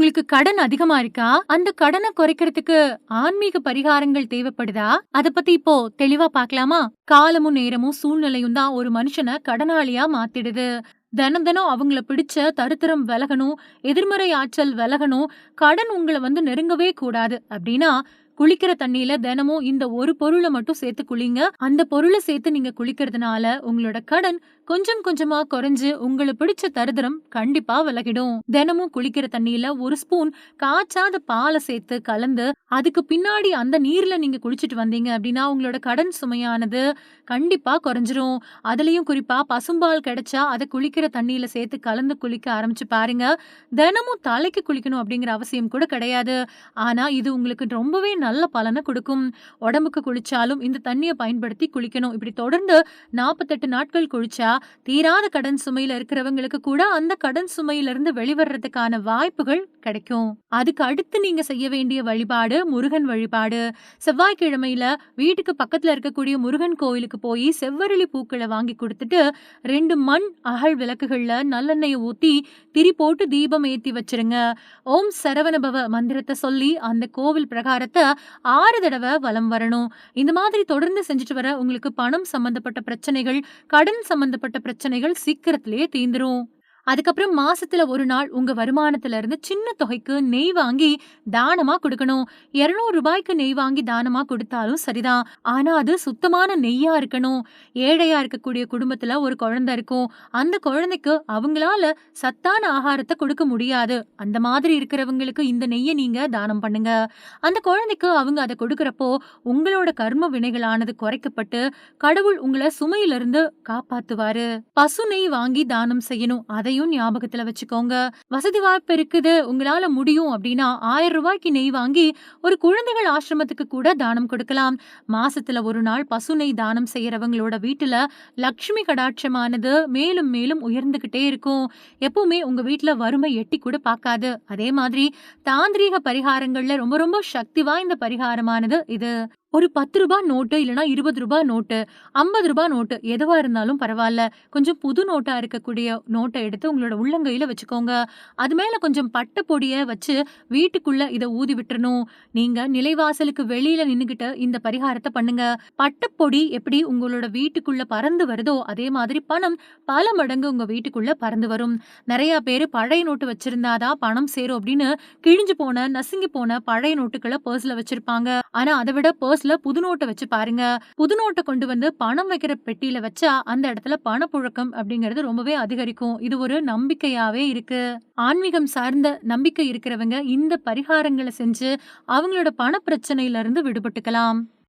உங்களுக்கு கடன் அதிகமா இருக்கா? அந்த கடனை குறைக்கிறதுக்கு ஆன்மீக பரிகாரங்கள் தேவைப்படுதா? அத பத்தி இப்போ தெளிவா பார்க்கலாமா காலமும் நேரமும் சூழ்நிலையும் தான் ஒரு மனுஷனை கடனாளியா மாத்திடுது. தினம் தினம் அவங்கள பிடிச்ச தருத்திரம் விலகணும் எதிர்மறை ஆற்றல் விலகணும் கடன் உங்களை வந்து நெருங்கவே கூடாது. அப்படின்னா குளிக்கிற தண்ணியில தினமும் இந்த ஒரு பொருளை மட்டும் சேர்த்து குளிங்க. அந்த பொருளை சேர்த்து நீங்க குளிக்கிறதுனால உங்களோட கடன் கொஞ்சம் கொஞ்சமா குறைஞ்சு உங்களை பிடிச்ச தருதரம் கண்டிப்பா விலகிடும். தினமும் குளிக்கிற தண்ணியில ஒரு ஸ்பூன் காய்ச்சாத பாலை சேர்த்து கலந்து அதுக்கு பின்னாடி அந்த நீர்ல நீங்க குளிச்சுட்டு வந்தீங்க அப்படின்னா உங்களோட கடன் சுமையானது கண்டிப்பா குறைஞ்சிரும். அதுலயும் குறிப்பா பசும்பால் கிடைச்சா அதை குளிக்கிற தண்ணியில சேர்த்து கலந்து குளிக்க ஆரம்பிச்சு பாருங்க. தினமும் தலைக்கு குளிக்கணும் அப்படிங்கிற அவசியம் கூட கிடையாது. ஆனா இது உங்களுக்கு ரொம்பவே நல்ல பலனை கொடுக்கும். உடம்புக்கு குளிச்சாலும் இந்த தண்ணியை பயன்படுத்தி குளிக்கணும். இப்படி தொடர்ந்து நாற்பத்தெட்டு நாட்கள் குளிச்சா தீராத கடன் சுமையில இருக்கிறவங்களுக்கு கூட அந்த கடன் சுமையில இருந்து வாய்ப்புகள் கிடைக்கும். அதுக்கு அடுத்து நீங்க செய்ய வேண்டிய வழிபாடு முருகன் வழிபாடு. செவ்வாய்க்கிழமையில வீட்டுக்கு பக்கத்துல இருக்கக்கூடிய முருகன் கோயிலுக்கு போய் செவ்வரளி பூக்களை வாங்கி கொடுத்துட்டு ரெண்டு மண் அகல் விளக்குகள்ல நல்லெண்ணெயை ஊத்தி திரி போட்டு தீபம் ஏத்தி வச்சிருங்க. ஓம் சரவணபவ மந்திரத்தை சொல்லி அந்த கோவில் பிரகாரத்தை ஆறு தடவை வலம் வரணும். இந்த மாதிரி தொடர்ந்து செஞ்சுட்டு வர உங்களுக்கு பணம் சம்பந்தப்பட்ட பிரச்சனைகள் கடன் சம்பந்தப்பட்ட பிரச்சனைகள் சீக்கிரத்திலேயே தீந்துரும். அதுக்கப்புறம் மாசத்துல ஒரு நாள் உங்க வருமானத்துல இருந்து சின்ன தொகைக்கு நெய் வாங்கி தானமா கொடுக்கணும். இருநூறு ரூபாய்க்கு நெய் வாங்கி தானமா கொடுத்தாலும் சரிதான். ஆனா அது சுத்தமான நெய்யா இருக்கணும். ஏழையா இருக்கக்கூடிய குடும்பத்துல ஒரு குழந்தை இருக்கும். அந்த குழந்தைக்கு அவங்களால சத்தான ஆகாரத்தை கொடுக்க முடியாது. அந்த மாதிரி இருக்கிறவங்களுக்கு இந்த நெய்யை நீங்க தானம் பண்ணுங்க. அந்த குழந்தைக்கு அவங்க அதை கொடுக்கறப்போ உங்களோட கர்ம வினைகளானது குறைக்கப்பட்டு கடவுள் உங்களை சுமையிலிருந்து காப்பாத்துவாரு. பசு நெய் வாங்கி தானம் செய்யணும். அதை அதையும் ஞாபகத்துல வச்சுக்கோங்க. வசதி வாய்ப்பு இருக்குது உங்களால முடியும் அப்படின்னா ஆயிரம் ரூபாய்க்கு நெய் வாங்கி ஒரு குழந்தைகள் ஆசிரமத்துக்கு கூட தானம் கொடுக்கலாம். மாசத்துல ஒரு நாள் பசு நெய் தானம் செய்யறவங்களோட வீட்டுல லக்ஷ்மி கடாட்சமானது மேலும் மேலும் உயர்ந்துகிட்டே இருக்கும். எப்பவுமே உங்க வீட்டுல வறுமை எட்டி கூட பார்க்காது. அதே மாதிரி தாந்திரீக பரிகாரங்கள்ல ரொம்ப ரொம்ப சக்தி வாய்ந்த பரிகாரமானது இது. ஒரு பத்து ரூபாய் நோட்டு இல்லைன்னா இருபது ரூபாய் நோட்டு ஐம்பது ரூபாய் நோட்டு எதுவா இருந்தாலும் பரவாயில்ல. கொஞ்சம் புது நோட்டா இருக்கக்கூடிய நோட்டை எடுத்து உங்களோட உள்ளங்கையில வச்சுக்கோங்க. அது மேல கொஞ்சம் பட்டை பொடியை வச்சு வீட்டுக்குள்ள இதை ஊதி விட்டுறணும். நீங்க நிலைவாசலுக்கு வெளியில நின்னுகிட்டு இந்த பரிகாரத்தை பண்ணுங்க. பட்டப்பொடி எப்படி உங்களோட வீட்டுக்குள்ள பறந்து வருதோ அதே மாதிரி பணம் பல மடங்கு உங்க வீட்டுக்குள்ள பறந்து வரும். நிறையா பேர் பழைய நோட்டு வச்சிருந்தாதான் பணம் சேரும் அப்படின்னு கிழிஞ்சு போன நசுங்கி போன பழைய நோட்டுகளை பர்ஸ்ல வச்சிருப்பாங்க. ஆனா அதை விட பர்ஸ்ல புது நோட்டை வச்சு பாருங்க. புது நோட்டை கொண்டு வந்து பணம் வைக்கிற பெட்டியில வச்சா அந்த இடத்துல பணப்புழக்கம் அப்படிங்கிறது ரொம்பவே அதிகரிக்கும். இது ஒரு நம்பிக்கையாவே இருக்கு. ஆன்மீகம் சார்ந்த நம்பிக்கை இருக்கிறவங்க இந்த பரிகாரங்களை செஞ்சு அவங்களோட பண பிரச்சனையில இருந்து விடுபட்டுக்கலாம்.